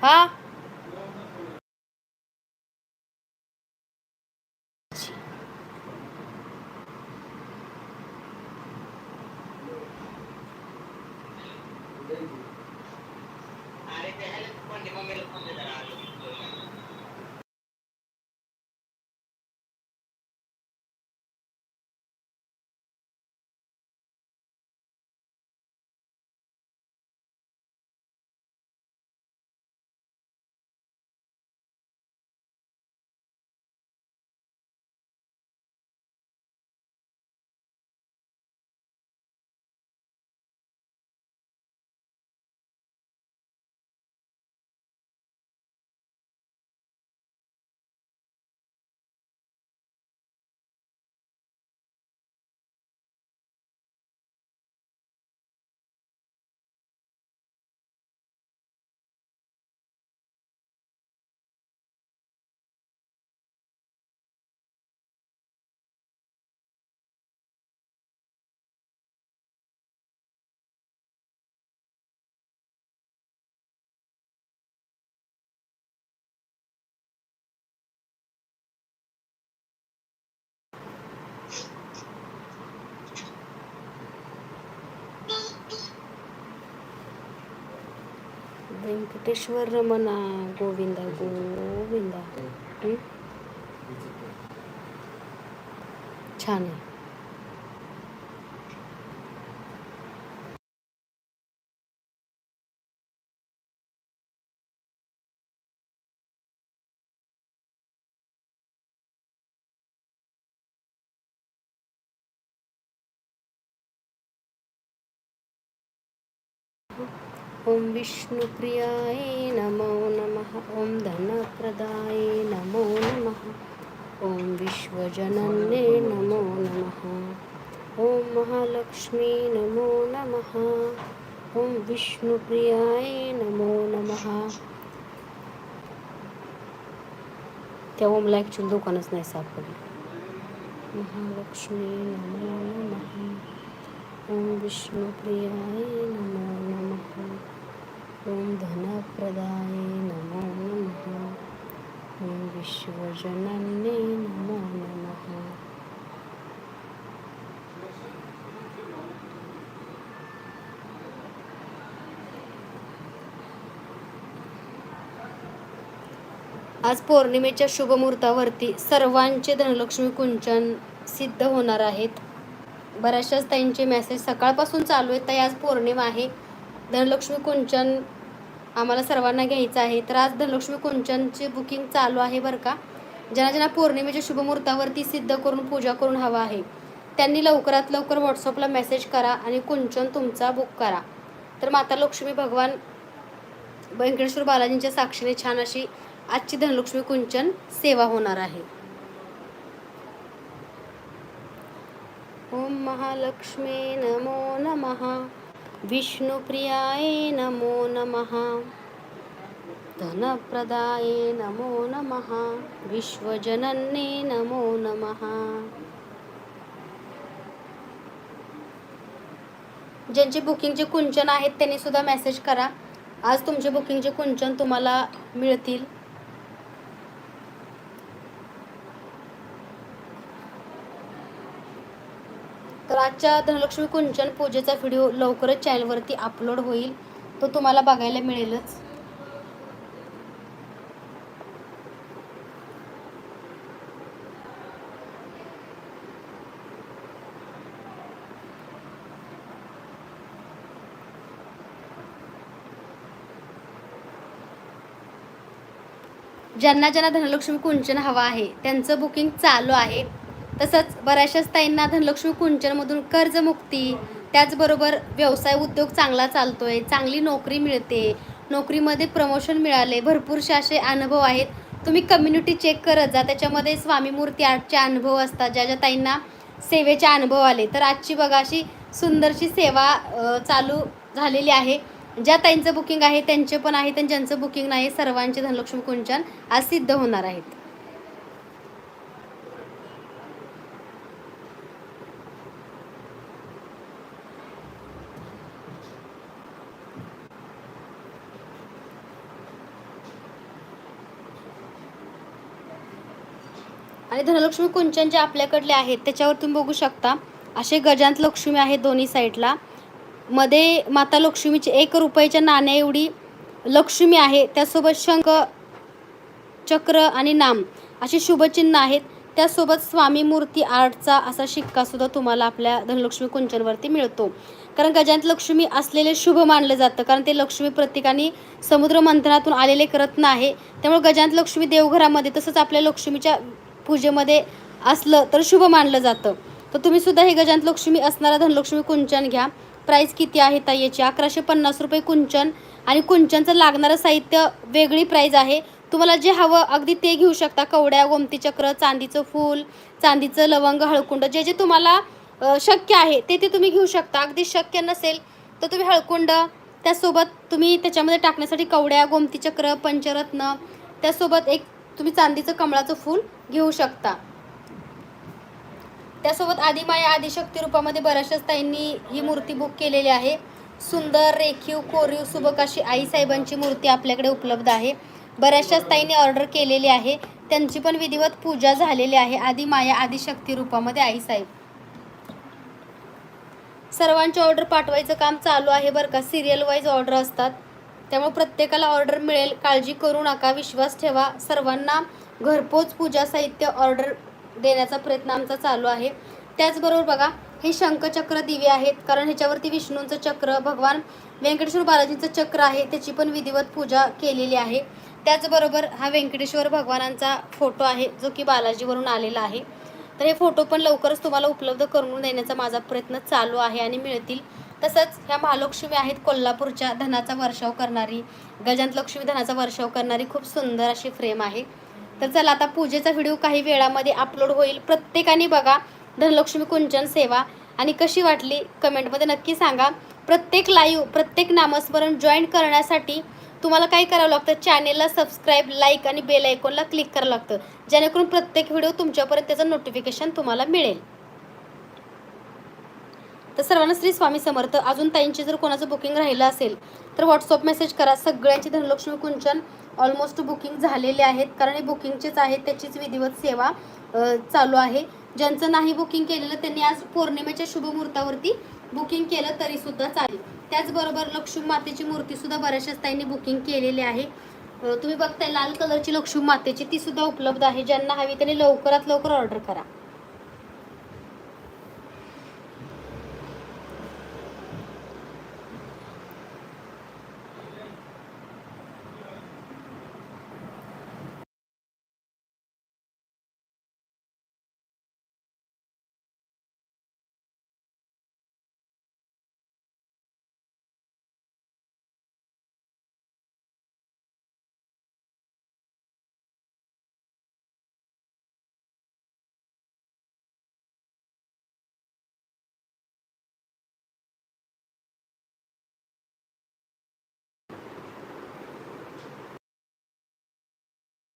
啊？व्यंकटेश्वर रमणा गोविंदा गोविंदा. छान आहे. ॐ विष्णुप्रियाय नमो नमः। ॐ धनप्रदाय नमो नमः। ॐ विश्वजनन्ये नमो नमः। ॐ महालक्ष्मी नमो नमः। ॐ विष्णुप्रियाय नमो नमः। त्या ओमला ॲक्च्युली दुकानच नाही सापडलं. महालक्ष्मी नमो नमः। ओम विष्णुप्रियाय नमो नमः। ओम धनप्रदाय नमो नमः। ओम विश्वजनन्ये नमो नमः। आज पौर्णिमेच्या शुभमुहूर्तावरती सर्वांचे धनलक्ष्मी कुंचन सिद्ध होणार आहेत. बऱ्याचशाच त्यांचे मेसेज सकाळपासून चालू आहेत तर आज पौर्णिमा आहे. धनलक्ष्मी कुंचन आम्हाला सर्वांना घ्यायचं आहे. तर आज धनलक्ष्मी कुंचनची बुकिंग चालू आहे बरं का. ज्यांना ज्यांना पौर्णिमेच्या शुभमुहूर्तावरती सिद्ध करून पूजा करून हवा आहे त्यांनी लवकरात लवकर व्हॉट्सअपला मेसेज करा आणि कुंचन तुमचा बुक करा. तर माता लक्ष्मी भगवान व्यंकटेश्वर बालाजींच्या साक्षीने छान अशी आजची धनलक्ष्मी कुंचन सेवा होणार आहे. ॐ महालक्ष्मे नमो नमः। विष्णुप्रियाय नमो नमः। धनप्रदाय नमो नमः। विश्वजनन्ने नमो नमः। ज्यांचे बुकिंगचे कुंचन आहेत त्यांनी सुद्धा मेसेज करा. आज तुमचे बुकिंगचे कुंचन तुम्हाला मिळतील. आजच्या धनलक्ष्मी कुंचन पूजेचा व्हिडिओ लवकरच चॅनलवरती अपलोड होईल. तो तुम्हाला बघायला मिळेलच. ज्यांना ज्यांना धनलक्ष्मी कुंचन हवा आहे त्यांचं बुकिंग चालू आहे. तसंच बऱ्याचशाच ताईंना धनलक्ष्मी कुंचनमधून कर्जमुक्ती त्याचबरोबर व्यवसाय उद्योग चांगला चालतो आहे चांगली नोकरी मिळते नोकरीमध्ये प्रमोशन मिळाले भरपूरसे असे अनुभव आहेत. तुम्ही कम्युनिटी चेक करत जा त्याच्यामध्ये स्वामीमूर्ती आर्टचे अनुभव असतात ज्या ज्या ताईंना सेवेचे अनुभव आले. तर आजची बघा अशी सुंदरशी सेवा चालू झालेली आहे. ज्या ताईंचं बुकिंग आहे त्यांचे पण आहे आणि ज्यांचं बुकिंग नाही सर्वांचे धनलक्ष्मी कुंचन आज सिद्ध होणार आहेत. आणि धनलक्ष्मी कुंचन जे आपल्याकडले आहेत त्याच्यावर तुम्ही बघू शकता. असे गजांत लक्ष्मी आहेत दोन्ही साईडला. मध्ये माता लक्ष्मीची एक रुपयाच्या नाण्या एवढी लक्ष्मी आहे त्यासोबत शंख चक्र आणि नाम अशी शुभचिन्ह आहेत. त्यासोबत स्वामी मूर्ती आर्टचा असा शिक्का सुद्धा तुम्हाला आपल्या धनलक्ष्मी कुंचनवरती मिळतो. कारण गजांत लक्ष्मी असलेले शुभ मानलं जातं कारण ते लक्ष्मी प्रत्येकाने समुद्र मंथनातून आलेले एक रत्न आहे त्यामुळे गजांत लक्ष्मी देवघरामध्ये तसंच आपल्या लक्ष्मीच्या पूजेमध्ये असलं तर शुभ मानलं जातं. तर तुम्ही सुद्धा हे गजांत लक्ष्मी असणारा धनलक्ष्मी कुंचन घ्या. प्राईस किती आहे ताईची? अकराशे पन्नास रुपये कुंचन आणि कुंचनचं लागणारं साहित्य वेगळी प्राईज आहे. तुम्हाला जे हवं अगदी ते घेऊ शकता. कवड्या गोमती चक्र चांदीचं फूल चांदीचं लवंग हळकुंड जे जे तुम्हाला शक्य आहे ते ते तुम्ही घेऊ शकता. अगदी शक्य नसेल तर तुम्ही हळकुंड त्यासोबत तुम्ही त्याच्यामध्ये टाकण्यासाठी कवड्या गोमती चक्र पंचरत्न त्यासोबत एक तुम्ही चांदीचं कमळाचं फूल घेऊ शकता. त्यासोबत आदिमाया आदिशक्ती रूपामध्ये बऱ्याचशाच ताईंनी ही मूर्ती बुक केलेली आहे. सुंदर रेखीव कोरीव सुबक अशी आईसाहेबांची मूर्ती आपल्याकडे उपलब्ध आहे. बऱ्याचशाच ताईंनी ऑर्डर केलेली आहे. त्यांची पण विधिवत पूजा झालेली आहे. आदिमाया आदिशक्ती रूपामध्ये आईसाहेब सर्वांची ऑर्डर पाठवायचं काम चालू आहे बरं का? सिरियल वाईज ऑर्डर असतात. त्यामुळे प्रत्येकाला ऑर्डर मिळेल. काळजी करू नका. विश्वास ठेवा. सर्वांना घरपोच पूजा साहित्य ऑर्डर देण्याचा प्रयत्न आमचा चालू आहे. त्याचबरोबर बघा हे शंखचक्र दिवे आहेत. कारण ह्याच्यावरती विष्णूंचं चक्र भगवान व्यंकटेश्वर बालाजींचं चक्र आहे. त्याची पण विधिवत पूजा केलेली आहे. त्याचबरोबर हा व्यंकटेश्वर भगवानांचा फोटो आहे जो की बालाजीवरून आलेला आहे. तर हे फोटो पण लवकरच तुम्हाला उपलब्ध करून देण्याचा माझा प्रयत्न चालू आहे आणि मिळतील. तसंच ह्या महालक्ष्मी आहेत कोल्हापूरच्या धनाचा वर्षाव करणारी गजांत लक्ष्मी धनाचा वर्षाव करणारी खूप सुंदर अशी फ्रेम आहे. तर चला आता पूजेचा व्हिडिओ काही वेळामध्ये अपलोड होईल. प्रत्येकाने बघा धनलक्ष्मी कुंचन सेवा आणि कशी वाटली कमेंटमध्ये नक्की सांगा. प्रत्येक लाईव्ह प्रत्येक नामस्मरण जॉईन करण्यासाठी तुम्हाला काय करावं लागतं? चॅनेलला सबस्क्राईब लाईक आणि बेल आयकॉनला क्लिक करावं लागतं. जेणेकरून प्रत्येक व्हिडिओ तुमच्यापर्यंत त्याचं नोटिफिकेशन तुम्हाला मिळेल. तर सर्वांना श्री स्वामी समर्थ. अजून ताईंची जर कोणाचं बुकिंग राहिलं असेल तर व्हॉट्सअप मेसेज करा. सगळ्यांचे धनलक्ष्मी कुंचन ऑलमोस्ट बुकिंग झालेले आहेत. कारण हे बुकिंगचेच आहेत त्याचीच विधिवत सेवा चालू आहे. ज्यांचं नाही बुकिंग केलेलं त्यांनी आज पौर्णिमेच्या शुभमुहूर्तावरती बुकिंग केलं तरी सुद्धा चालेल. त्याचबरोबर लक्ष्मी मातेची मूर्ती सुद्धा बऱ्याचशाच ताईंनी बुकिंग केलेली आहे. तुम्ही बघताय लाल कलरची लक्ष्मी मातेची ती सुद्धा उपलब्ध आहे. ज्यांना हवी त्यांनी लवकरात लवकर ऑर्डर करा.